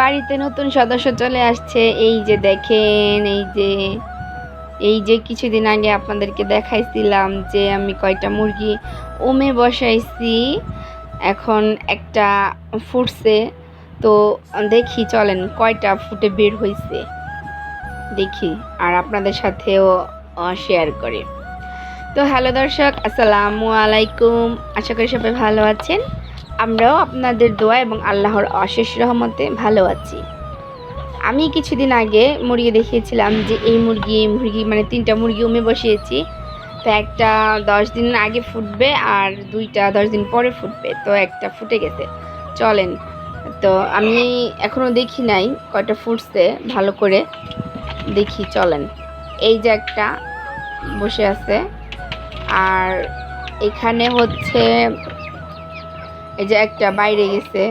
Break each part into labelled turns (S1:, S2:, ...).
S1: বাড়িতে নতুন সদস্য চলে আসছে। এই যে দেখেন, এই যে এই যে কিছুদিন আগে আপনাদেরকে দেখাইছিলাম যে আমি কয়টা মুরগি ওমে বসাইছি। এখন একটা ফুটছে। তো দেখি, চলেন, কয়টা ফুটে বের হয়েছে দেখি, আর আপনাদের সাথেও শেয়ার করি। তো হ্যালো দর্শক, আসসালামু আলাইকুম। আশা করি সবাই ভালো আছেন। আমরাও আপনাদের দোয়া এবং আল্লাহর অশেষ রহমতে ভালো আছি। আমি কিছুদিন আগে মুরগি দেখিয়েছিলাম যে এই মুরগি এই মুরগি মানে তিনটা মুরগি উমে বসিয়েছি। তো একটা দশ দিন আগে ফুটবে আর দুইটা দশ দিন পরে ফুটবে, তো একটা ফুটে গেছে। চলেন, তো আমি এখনও দেখি নাই কয়টা ফুটছে, ভালো করে দেখি, চলেন। এই যে একটা বসে আছে, আর এখানে হচ্ছে এই যে একটা বাইরে গেছে।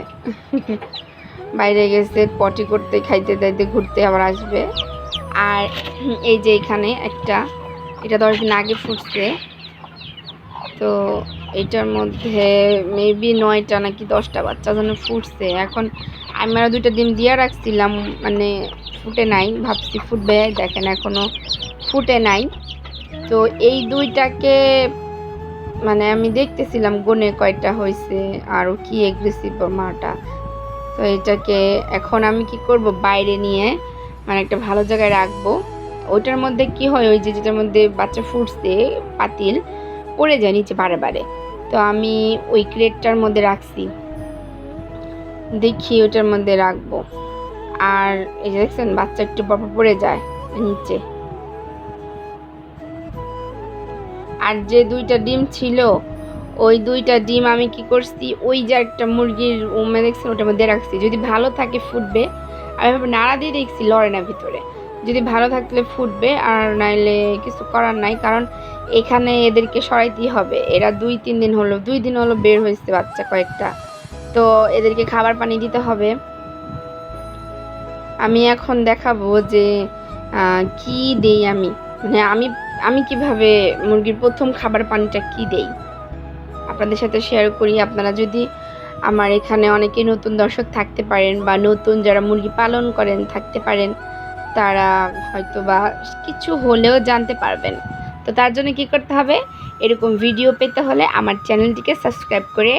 S1: বাইরে গেছে, পটি করতে, খাইতে দাইতে, ঘুরতে আবার আসবে। আর এই যে এখানে একটা, এটা দশ দিন আগে ফুটছে। তো এটার মধ্যে মেবি নয়টা নাকি দশটা বাচ্চা যেন ফুটছে। এখন আমি আরও দুইটা ডিম দিয়ে রাখছিলাম মানে ফুটে নাই, ভাবছি ফুটবে, দেখেন এখনও ফুটে নাই। তো এই দুইটাকে মানে আমি দেখতেছিলাম গনে কয়টা হয়েছে আর ও কি এগ্রেসিভ মাটা। তো এটাকে এখন আমি কি করব, বাইরে নিয়ে মানে একটা ভালো জায়গায় রাখব। ওইটার মধ্যে কি হয়, ওই যে যেটার মধ্যে বাচ্চা ফুটছে, পাতিল, পড়ে যায় নিচে বারে বারে। তো আমি ওই ক্রেটটার মধ্যে রাখছি। দেখি ওইটার মধ্যে রাখব। আর এই যে দেখছেন, বাচ্চা একটু পর পড়ে যায় নিচে। আর যে দুইটা ডিম ছিল, ওই দুইটা ডিম আমি কি করছি, ওই যে একটা মুরগির উমে দেখছি ওটার মধ্যে রাখছি। যদি ভালো থাকে ফুটবে, আমি নাড়া দিয়ে দেখছি লড়ে না ভিতরে। যদি ভালো থাকলে ফুটবে, আর নাইলে কিছু করার নাই, কারণ এখানে এদেরকে সরাইতেই হবে। এরা দুই, তিন দিন হলো, দুই দিন হলো বের হয়েছে বাচ্চা কয়েকটা। তো এদেরকে খাবার পানি দিতে হবে। আমি এখন দেখাবো যে কি দেই আমি? মানে আমি আমি কীভাবে মুরগির প্রথম খাবার পানিটা কি দেই? আপনাদের সাথে শেয়ার করি। আপনারা যদি আমার এখানে অনেকে নতুন দর্শক থাকতে পারেন বা নতুন যারা মুরগি পালন করেন থাকতে পারেন, তারা হয়তো বা কিছু হলেও জানতে পারবেন। তো তার জন্য কি করতে হবে? এরকম ভিডিও পেতে হলে আমার চ্যানেলটিকে সাবস্ক্রাইব করে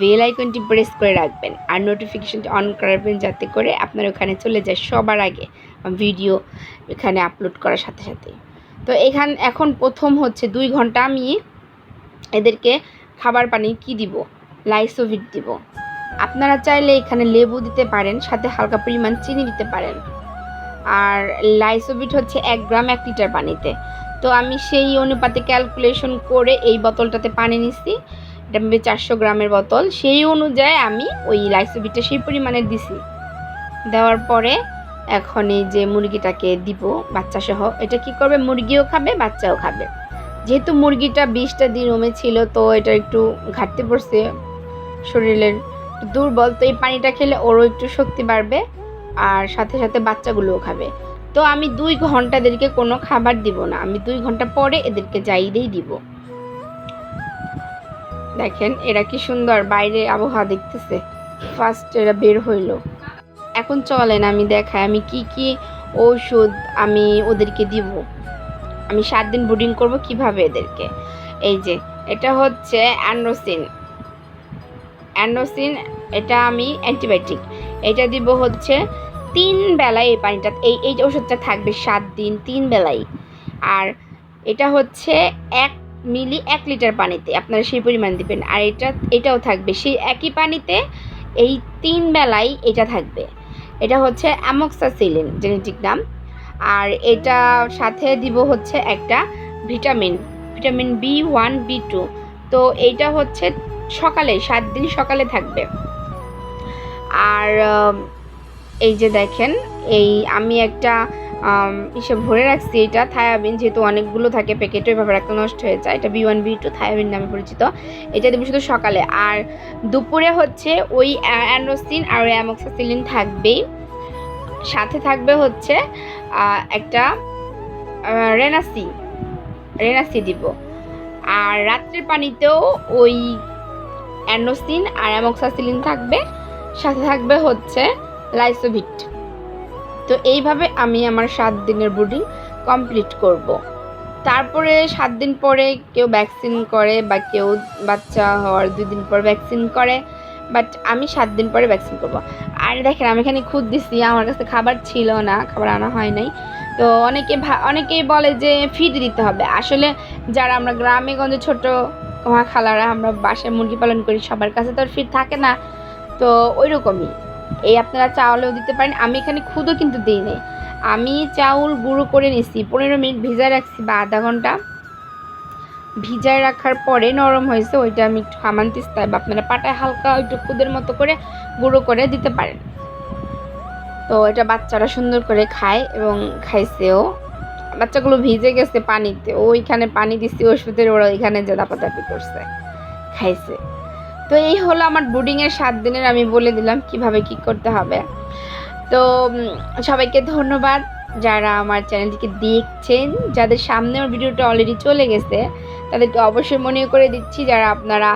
S1: বেল আইকনটি প্রেস করে রাখবেন আর নোটিফিকেশনটি অন করাবেন যাতে করে আপনার ওখানে চলে যায় সবার আগে ভিডিও এখানে আপলোড করার সাথে সাথে। তো এখান, এখন প্রথম হচ্ছে দুই ঘণ্টা আমি এদেরকে খাবার পানি কি দিব? লাইসোভিট দিব। আপনারা চাইলে এখানে লেবু দিতে পারেন, সাথে হালকা পরিমাণ চিনি দিতে পারেন। আর লাইসোভিট হচ্ছে এক গ্রাম এক লিটার পানিতে। তো আমি সেই অনুপাতে ক্যালকুলেশন করে এই বোতলটাতে পানি নিচ্ছি এটা আমি চারশো গ্রামের বোতল। সেই অনুযায়ী আমি ওই লাইসোভিটটা সেই পরিমাণে দিছি। দেওয়ার পরে এখন এই যে মুরগিটাকে দিব বাচ্চা সহ এটা কি করবে? মুরগিও খাবে, বাচ্চাও খাবে। যেহেতু মুরগিটা বিশটা দিন ওমে ছিল, তো এটা একটু ঘাটতি পড়ছে শরীরের। দুর্বল, তো এই পানিটা খেলে ওরও একটু শক্তি বাড়বে আর সাথে সাথে বাচ্চাগুলোও খাবে। তো আমি দুই ঘণ্টা এদেরকে কোনো খাবার দিব না। আমি দুই ঘণ্টা পরে এদেরকে যাইদেই দিব। দেখেন, এরা কি সুন্দর বাইরে আবহাওয়া দেখতেছে। ফার্স্ট এরা বের হইল। এখন চলেন, আমি দেখাই, আমি কি কি ঔষধ আমি ওদেরকে দিব। আমি সাত দিন ব্রুডিং করব কীভাবে এদেরকে? এই যে, এটা হচ্ছে অ্যান্ড্রোসিন অ্যান্ড্রোসিন এটা আমি অ্যান্টিবায়োটিক। এটা দিব হচ্ছে তিন বেলায় এই পানিটা, এই এই ওষুধটা থাকবে সাত দিন, তিন বেলায় আর এটা হচ্ছে এক মিলি, এক লিটার পানিতে, আপনারা সেই পরিমাণ দিবেন। আর এটা, এটাও থাকবে সেই একই পানিতে এই তিন বেলায় এটা থাকবে। এটা হচ্ছে অ্যামক্সাসিলিন জেনেটিক নাম। আর এটা সাথে দিব হচ্ছে একটা vitamin vitamin B one, B two. তো এইটা হচ্ছে সকালে, সাত দিন সকালে থাকবে। আর এই যে দেখেন, এই আমি একটা ইসে ভরে রাখছি, এটা থায়াবিন যেহেতু অনেকগুলো থাকে প্যাকেটে এভাবে রাখতে নষ্ট হয়ে যায়। এটা B one B two thiamine নামে পরিচিত। এটা দেবো শুধু সকালে। আর দুপুরে হচ্ছে ওই অ্যান্ড্রোসিন আর অ্যামক্সাসিলিন থাকবেই। সাথে থাকবে হচ্ছে একটা রেনাসি রেনাসি দিব। আর রাত্রের পানিতেও ওই অ্যান্ডোসিন আর অ্যামক্সাসিলিন থাকবে। সাথে থাকবে হচ্ছে লাইসোভিট। তো এইভাবে আমি আমার সাত দিনের ব্রুডিং কমপ্লিট করব। তারপরে সাত দিন পরে কেউ ভ্যাকসিন করে বা কেউ বাচ্চা হওয়ার দুই দিন পর ভ্যাকসিন করে বাট আমি সাত দিন পরে ভ্যাকসিন করব। আর দেখেন, আমি এখানে খুদ দিছি, আমার কাছে খাবার ছিল না, খাবার আনা হয় নাই তো অনেকে অনেকেই বলে যে ফিড দিতে হবে আসলে যারা আমরা গ্রামে গঞ্জে ছোট খালারা আমরা বাসায় মুরগি পালন করি, সবার কাছে তো আর ফিড থাকে না তো ওই রকমই এই আপনারা চাউলেও দিতে পারেন। আমি এখানে খুদও কিন্তু দিই নাই। আমি চাউল গুঁড়ো করে নিছি। পনেরো মিনিট ভিজায় রাখছি বা আধা ঘণ্টা। ভিজায় রাখার পরে নরম হয়েছে, ওইটা আমি একটু হামান বা আপনারা পাটায় হালকা একটু খুদের মতো করে গুঁড়ো করে দিতে পারেন। তো এটা বাচ্চারা সুন্দর করে খায় এবং খাইছেও। বাচ্চাগুলো ভিজে গেছে পানিতে। ওইখানে পানি দিচ্ছি ওষুধের ওরা ওইখানে যে দাপাদাপি করছে, খাইছে। তো এই হলো আমার ব্রুডিংয়ের সাত দিনের, আমি বলে দিলাম কীভাবে কি করতে হবে। তো সবাইকে ধন্যবাদ যারা আমার চ্যানেলটিকে দেখছেন, যাদের সামনে আমার ভিডিওটা অলরেডি চলে গেছে, তাদেরকে অবশ্যই মনে করে দিচ্ছি যারা আপনারা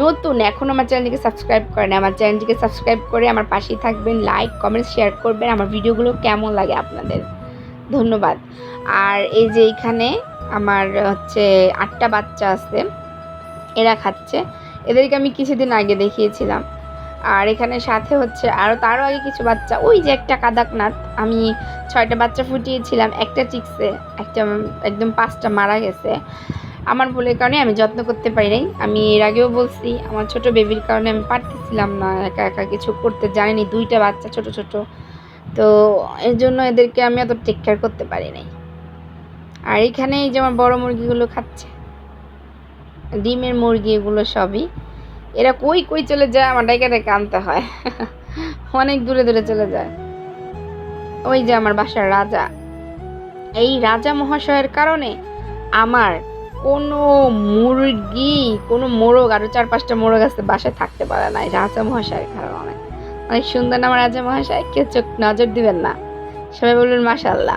S1: নতুন, এখন আমার চ্যানেলটিকে সাবস্ক্রাইব করেন আমার চ্যানেলটিকে সাবস্ক্রাইব করে আমার পাশেই থাকবেন লাইক কমেন্ট শেয়ার করবেন, আমার ভিডিওগুলো কেমন লাগে আপনাদের। ধন্যবাদ। আর এই যে এখানে আমার হচ্ছে আটটা বাচ্চা আছে, এরা খাচ্ছে। এদেরকে আমি কিছুদিন আগে দেখিয়েছিলাম। আর এখানে সাথে হচ্ছে আরও তারও আগে কিছু বাচ্চা। ওই যে একটা কাদাকনাথ, আমি ছয়টা বাচ্চা ফুটিয়েছিলাম, একটা চিকছে একটা একদম পাঁচটা মারা গেছে। আমার ভুলের কারণে আমি যত্ন করতে পারি নাই। আমি এর আগেও বলছি, আমার ছোট বেবির কারণে আমি পারতেছিলাম না, একা একা কিছু করতে জানিনি, দুইটা বাচ্চা ছোট ছোট। তো এর জন্য এদেরকে আমি অত টেক কেয়ার করতে পারি নাই। আর এখানে এই যে আমার বড় মুরগিগুলো খাচ্ছে ডিমের মুরগি এগুলো সবই। এরা কই কই চলে যায়, আমার ডাইকা ডাইকা আনতে হয়। অনেক দূরে দূরে চলে যায়। ওই যে আমার বাসার রাজা। এই রাজা মহাশয়ের কারণে আমার কোনো মুরগি, কোনো মোরগ, আরও চার পাঁচটা মোরগ আছে বাসায় থাকতে পারে না রাজা মহাশয়ের কারণে। অনেক সুন্দর নাম রাজা মহাশয়? কেউ চোখ নজর দিবেন না। সবাই বলবেন মাশাল্লাহ